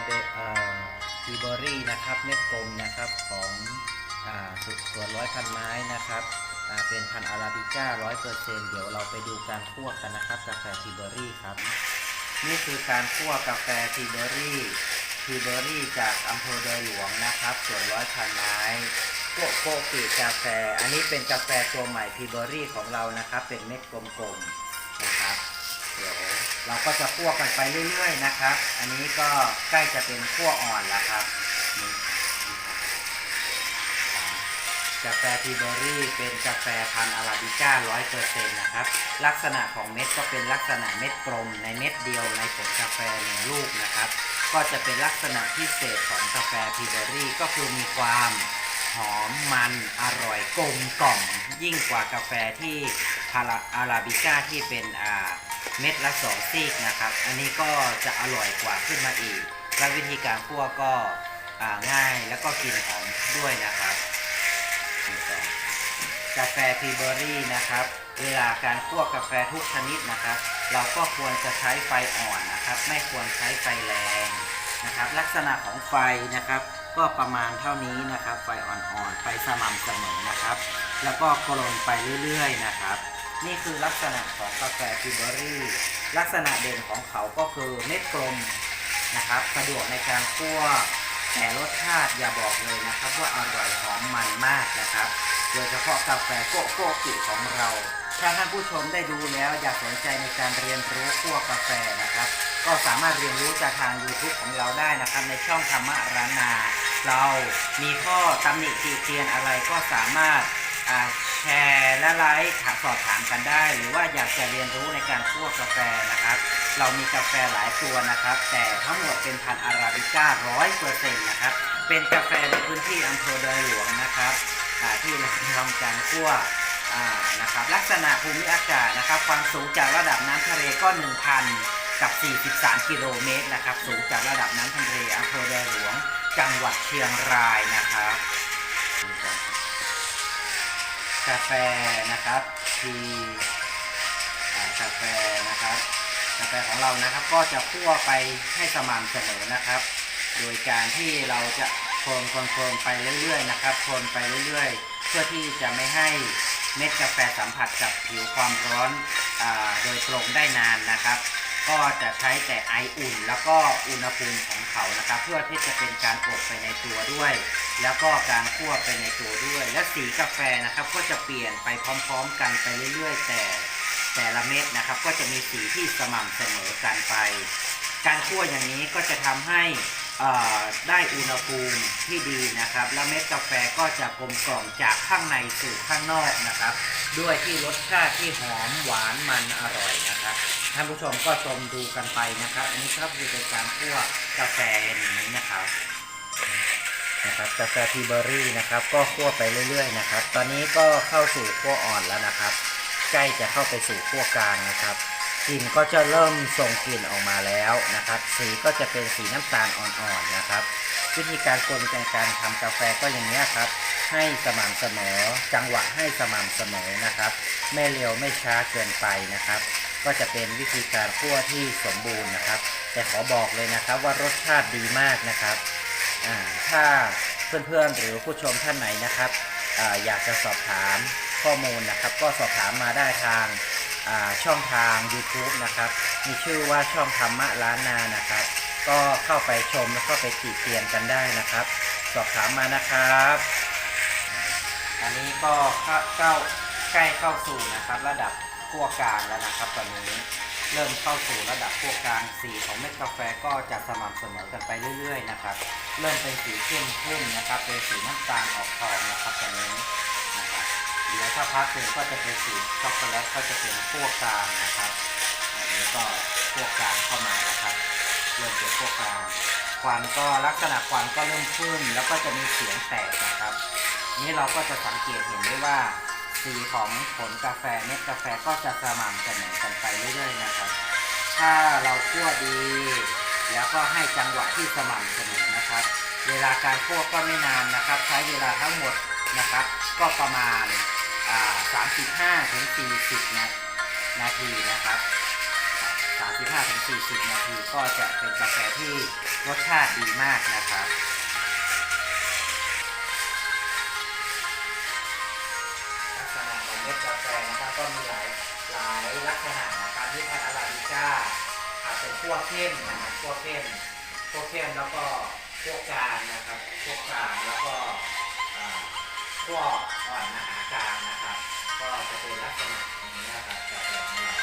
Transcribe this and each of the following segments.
ฟเบเอ่อทีเบอรี่นะครับเม็ดกลมนะครับของอ่าสุดสวนร้อยพันไม้นะครับอ่าเป็นพันอาราบิก้าร้อยเปอร์เซ็นเดี๋ยวเราไปดูการคั่วกันนะครับ กาแฟทีเบอรี่ครับ นี่คือการคั่วกาแฟทีเบอรี่ทีเบอรี่จากอำเภอดอยหลวงนะครับส่วนร้อยพันไม้โกโกกิกาแฟ อันนี้เป็นกาแฟตัวใหม่ทีเบอรี่ของเรานะครับ เป็นเม็ดกลมๆ เราก็จะคั่วกันไปเรื่อย ๆ นะครับ อันนี้ก็ใกล้จะเป็นคั่วอ่อนแล้วครับกาแฟทีเบอรี่เป็นกาแฟพันธุ์อาราบิก้าร้อยเปอร์เซ็นต์นะครับ ลักษณะของเม็ดก็เป็นลักษณะเม็ดกลมในเม็ดเดียวในผลกาแฟหนึ่งลูกนะครับ ก็จะเป็นลักษณะพิเศษของกาแฟทีเบอรี่ก็คือมีความหอมมันอร่อยกลมกล่อมยิ่งกว่ากาแฟที่พาราอาราบิก้าที่เป็นอ่า เม็ดละสองซีกนะครับ อันนี้ก็จะอร่อยกว่าขึ้นมาอีก และวิธีการคั่วก็ง่ายแล้วก็กลิ่นหอมด้วยนะครับกาแฟทีเบอรี่นะครับ เวลาการคั่วกาแฟทุกชนิดนะครับ เราก็ควรจะใช้ไฟอ่อนนะครับ ไม่ควรใช้ไฟแรงนะครับ ลักษณะของไฟนะครับ ก็ประมาณเท่านี้นะครับ ไฟอ่อนๆไฟสม่ำเสมอนะครับ แล้วก็กลนไปเรื่อยๆนะครับ นี่คือลักษณะของกาแฟทิเบอรี่ ลักษณะเด่นของเขาก็คือเม็ดกลมนะครับ สะดวกในการคั่วแต่รสชาติอย่าบอกเลยนะครับ ว่าอร่อยหอมมันมากนะครับ โดยเฉพาะกาแฟโกโก้กิของเรา ถ้าท่านผู้ชมได้ดูแล้วอยากสนใจในการเรียนรู้คั่วกาแฟนะครับ ก็สามารถเรียนรู้จากทาง YouTube ของเราได้นะครับ ในช่องธรรมะร้านนา เรามีข้อตำหนิติเตียนอะไรก็สามารถอ่า ชร์และไลค์ถามสอบถามกันได้ หรือว่าอยากจะเรียนรู้ในการคั่วกาแฟนะครับ เรามีกาแฟหลายตัวนะครับ แต่ทั้งหมดเป็นพันธุ์อาราบิก้าร้อยเปอร์เซ็นต์นะครับ เป็นกาแฟในพื้นที่อำเภอดอยหลวงนะครับที่เราทำการคั่วนะครับลักษณะภูมิอากาศนะครับ ความสูงจากระดับน้ำทะเลก็1,000กับ 43 กิโลเมตรนะครับ สูงจากระดับน้ำทะเลอำเภอดอยหลวง จังหวัดเชียงรายนะครับ กาแฟนะครับทีกาแฟนะครับกาแฟของเรานะครับก็จะคั่วไปให้สม่ำเสมอนะครับ โดยการที่เราจะคนคนคนไปเรื่อยๆนะครับคนไปเรื่อยๆ เพื่อที่จะไม่ให้เม็ดกาแฟสัมผัสกับผิวความร้อนอโดยตรงได้นานนะครับ ก็จะใช้แต่ไออุ่น แล้วก็อุณหภูมิของเขานะครับ เพื่อที่จะเป็นการอบไปในตัวด้วย แล้วก็การคั่วไปในตัวด้วย และสีกาแฟนะครับก็จะเปลี่ยนไปพร้อม ๆ กันไปเรื่อยๆ แต่แต่ละเม็ดนะครับ ก็จะมีสีที่สม่ำเสมอกันไป การคั่วอย่างนี้ก็จะทำให้ ได้อุณหภูมิที่ดีนะครับ และเม็ดกาแฟก็จะกลมกล่อมจากข้างในสู่ข้างนอกนะครับ ด้วยที่รสชาติที่หอมหวานมันอร่อยนะครับ ท่านผู้ชมก็ชมดูกันไปนะครับ อันนี้ครับคือเป็นการคั่วกาแฟอย่างนี้นะครับนะครับกาแฟทีเบอรี่นะครับ ก็คั่วไปเรื่อยๆนะครับ ตอนนี้ก็เข้าสู่คั่วอ่อนแล้วนะครับ ใกล้จะเข้าไปสู่คั่วกลางนะครับ กลิ่นก็จะเริ่มส่งกลิ่นออกมาแล้วนะครับ สีก็จะเป็นสีน้ำตาลอ่อนๆนะครับ วิธีการคนในการทำกาแฟก็อย่างนี้ครับ ให้สม่ำเสมอ จังหวะให้สม่ำเสมอนะครับ ไม่เร็วไม่ช้าเกินไปนะครับ ก็จะเป็นวิธีการคั่วที่สมบูรณ์นะครับ แต่ขอบอกเลยนะครับว่ารสชาติดีมากนะครับถ้าเพื่อนๆหรือผู้ชมท่านไหนนะครับออยากจะสอบถามข้อมูลนะครับ ก็สอบถามมาได้ทาง ช่องทาง YouTube นะครับ มีชื่อว่าช่องธรรมะล้านนานะครับ ก็เข้าไปชมแล้วก็ไปติเตียนกันได้นะครับ สอบถามมานะครับ อันนี้ก็เข้าขาใกล้เข้าสู่นะครับ ระดับขั้วกลางแล้วนะครับ ตอนนี้เริ่มเข้าสู่ระดับขั้วกลางสีของเม็ดกาแฟก็จะสม่ำเสมอกันไปเรื่อย ๆ นะครับ เริ่มเป็นสีเข้มขึ้นนะครับเป็นสีน้ำตาลออกทองนะครับตอนนี้ นะครับเดี๋ยวถ้าพักหนึ่งก็จะเป็นสีช็อกโกแลตก็จะเป็นขั้วกกลางนะครับ อันนี้ก็ขั้วกกลางเข้ามาแล้วครับ เริ่มเป็นขั้วกกลางควันก็ลักษณะควันก็เริ่มขึ้น แล้วก็จะมีเสียงแตกนะครับ นี่เราก็จะสังเกตเห็นได้ว่าสีของผลกาแฟเม็ดกาแฟก็จะสม่ำเสมอกันไปเรื่อยๆนะครับ ถ้าเราคั่วดี แล้วก็ให้จังหวะที่สม่ำเสมอนะครับ เวลาการคั่วก็ไม่นานนะครับ ใช้เวลาทั้งหมดนะครับ ก็ประมาณ 35ถึง40นะนาทีนะครับ35ถึง40 นาทีก็จะเป็นกาแฟที่รสชาติดีมากนะครับลักษณะของเม็ดกาแฟนะครับก็มีหลายหลายลักษณะนะครับที่พันอาราบิก้าอาจเป็นขั้วเข้มนะครับขั้วเข้มขั้วเข้มแล้วก็ขั้วกลางนะครับขั้วกลางแล้วก็ ขั้วอ่อนนะหากลางนะครับ ก็จะเป็นลักษณะอย่างนี้นะครับกาแฟของเรา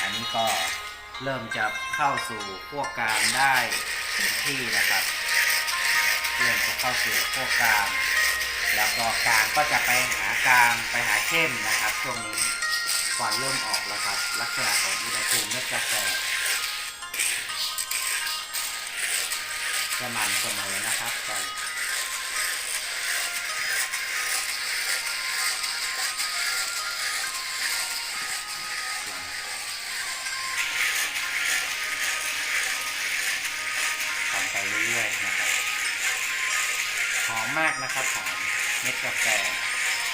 อันนี้ก็เริ่มจะเข้าสู่ขั้วกลางได้ที่นะครับ เริ่มจะเข้าสู่ขั้วกลาง แล้วก็กลางก็จะไปหากลางไปหาเข้มนะครับ ช่วงนี้ควันเริ่มออกแล้วครับ ลักษณะของอุณหภูมิเม็ดกาแฟจะมันเสมอนะครับ นะครับหอมมากนะครับหอมเม็ดกาแฟ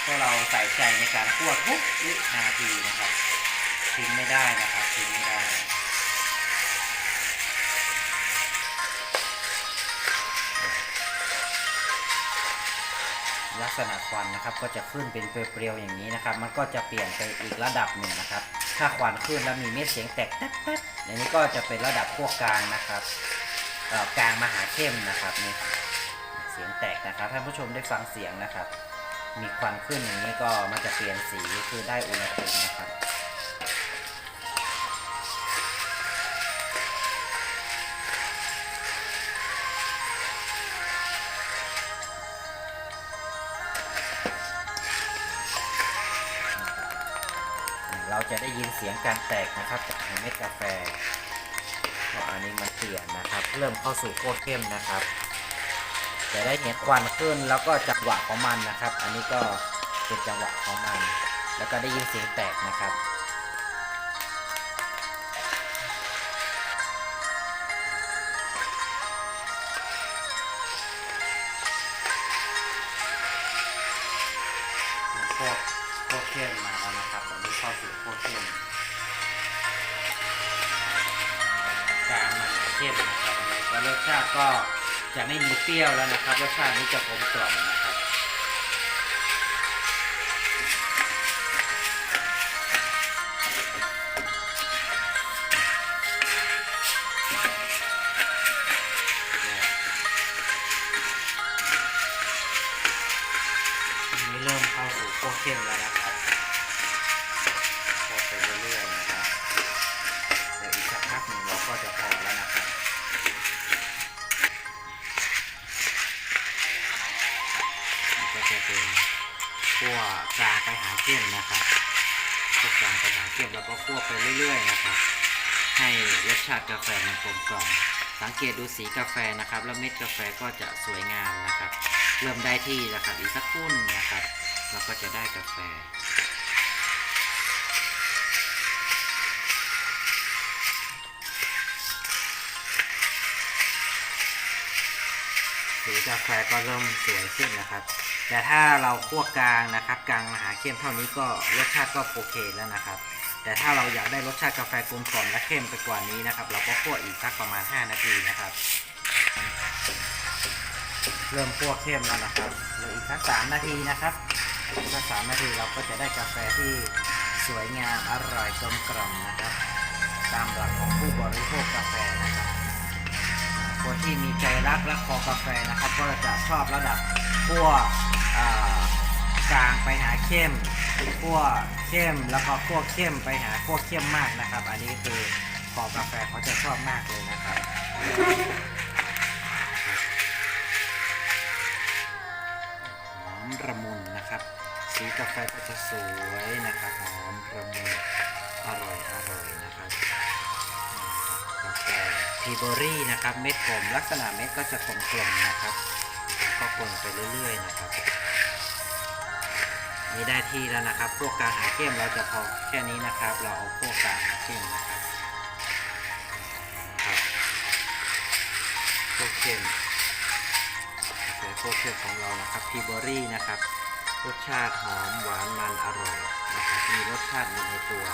พวกเราใส่ใจในการคั่วทุกวินาทีนะครับทิ้งไม่ได้นะครับทิ้งไม่ได้ลักษณะควันนะครับก็จะขึ้นเป็นเปลวๆอย่างนี้นะครับ มันก็จะเปลี่ยนไปอีกระดับหนึ่งนะครับ ถ้าควันขึ้นแล้วมีเม็ดเสียงแตกแต๊ดๆอย่างนี้ก็จะเป็นระดับพวกกลางนะครับ กลางมหาเข้มนะครับนี่ครับเสียงแตกนะครับท่านผู้ชมได้ฟังเสียงนะครับ มีควันขึ้นอย่างนี้ก็มันจะเปลี่ยนสีคือได้อุณหภูมินะครับเราจะได้ยินเสียงการแตกนะครับจากเม็ดกาแฟ อันนี้มันเปลี่ยนนะครับ เริ่มเข้าสู่โคตรเข้มนะครับ จะได้เห็นควันขึ้นแล้วก็จังหวะของมันนะครับ อันนี้ก็เป็นจังหวะของมัน แล้วก็ได้ยินเสียงแตกนะครับพวกพวเข้มมาแล้วนะครับตอนนี้เข้าสู่พวกเข้ม เข้มนะครับแล้วรสชาติก็จะไม่มีเปรี้ยวแล้วนะครับ รสชาตินี้จะกลมกล่อมนะ คั่วกลางไปหาเข้มนะครับคั่วกลางไปหาเข้มแล้วก็คั่วไปเรื่อย ๆ นะครับ ให้รสชาติกาแฟมันกลมกล่อมสังเกตดูสีกาแฟนะครับ แล้วเม็ดกาแฟก็จะสวยงามนะครับ เริ่มได้ที่แล้วครับอีกสักครู่หนึงนะครับเราก็จะได้กาแฟสีกาแฟก็เริ่มสวยขึ้นนะครับ แต่ถ้าเราคั่วกลางนะครับ กลางมาหาเข้มเท่านี้ก็รสชาติก็โอเคแล้วนะครับ แต่ถ้าเราอยากได้รสชาติกาแฟกลมกล่อมและเข้มไปกว่านี้นะครับ เราก็คั่วอีกสักประมาณ 5 นาทีนะครับ เริ่มคั่วเข้มแล้วนะครับเหลืออีกสักสามนาทีนะครับอีกสักสามนาทีเราก็จะได้กาแฟที่สวยงามอร่อยกลมกล่อมนะครับ ตามหลักของผู้บริโภคกาแฟนะครับ คนที่มีใจรักและคอกาแฟนะครับ ก็จะชอบระดับขั้ว กลางไปหาเข้มขั้วเข้มแล้วก็ขั้วเข้มไปหาขั้วเข้มมากนะครับ อันนี้คือคอกาแฟเขาจะชอบมากเลยนะครับหอมระมุนนะครับ สีกาแฟก็จะสวยนะครับหอมระมุนอร่อยอร่อยนะครับกาแฟทีเบอรี่นะครับ เม็ดกลมลักษณะเม็ดก็จะกลมๆนะครับ ก็กลมไปเรื่อยๆนะครับนี่ได้ที่แล้วนะครับ พวกกางหาเข้มเราจะพอแค่นี้นะครับ เราเอาพวกกางหาเข้มนะครับครับพวกเข้มกาแฟพวกเข้มของเรานะครับทีเบอรี่นะครับ รสชาติหอมหวานมันอร่อยนะครับมีรสชาติอยู่ในตัว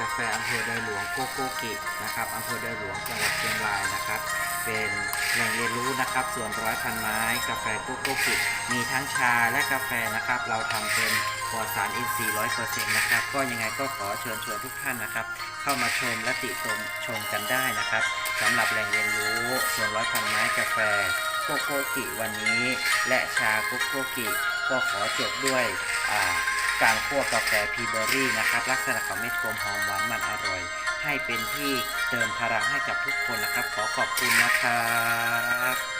กาแฟอำเภอดอยหลวงโกโกกินะครับอำเภอดอยหลวงจังหวัดเชียงรายนะครับ เป็นแหล่งเรียนรู้นะครับ ส่วนร้อยพันไม้กาแฟโกโก้กิมีทั้งชาและกาแฟนะครับ เราทำเป็นปลอดสารอินทรีย์ร้อยเปอร์เซ็นต์นะครับ ก็ยังไงก็ขอเชิญชวนทุกท่านนะครับ เข้ามาชมและติชมชมกันได้นะครับสำหรับแหล่งเรียนรู้ ส่วนร้อยพันไม้กาแฟโกโก้กิวันนี้ และชาโกโก้กิก็ขอจบด้วยการคั่วกาแฟพีเบอรี่นะครับ ลักษณะของเม็ดกลมหอมหวานมันอร่อย ให้เป็นที่เติมพลังให้กับทุกคนนะครับ ขอขอบคุณนะครับ